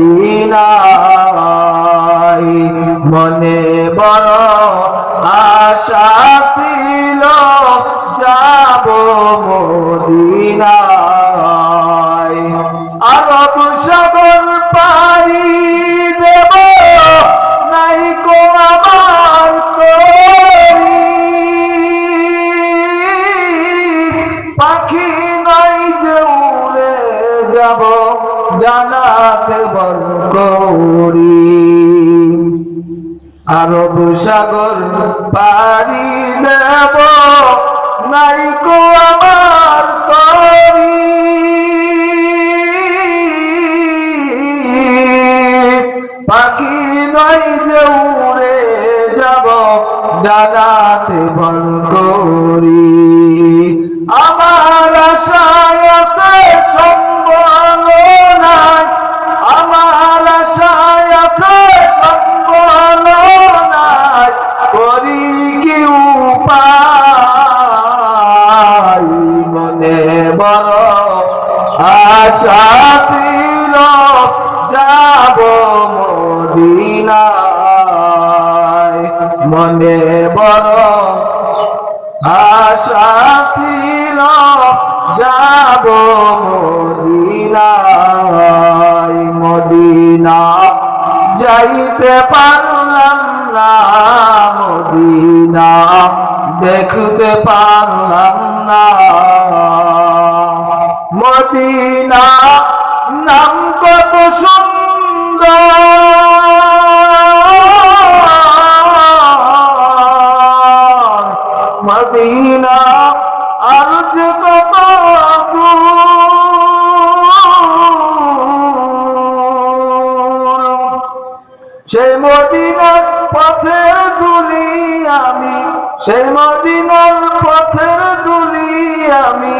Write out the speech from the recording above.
মদিনায় মনে বড় আশা ছিল, যাব মদিনায়। আরব সাগর পাড়ি দেব, নাই কো আমার পাখি নাই যে উড়ে যাব। জানাতে বল করি আরব সাগর পাড়ি দেব, নাই কো আমার তরি। পাখি নয় যে উড়ে যাব, ডানাতে বল আশা ছিল যাব মদিনায়। মনে বড় আশা ছিল যাব মদিনায়। মদিনা যাইতে পারলাম না, মদিনা দেখতে পারলাম না। মদিনা নাম কত সুন্দর মদিনা আর যে কত। সেই মদিনার পথের দুলি আমি সেই মদিনার পথের দুলি আমি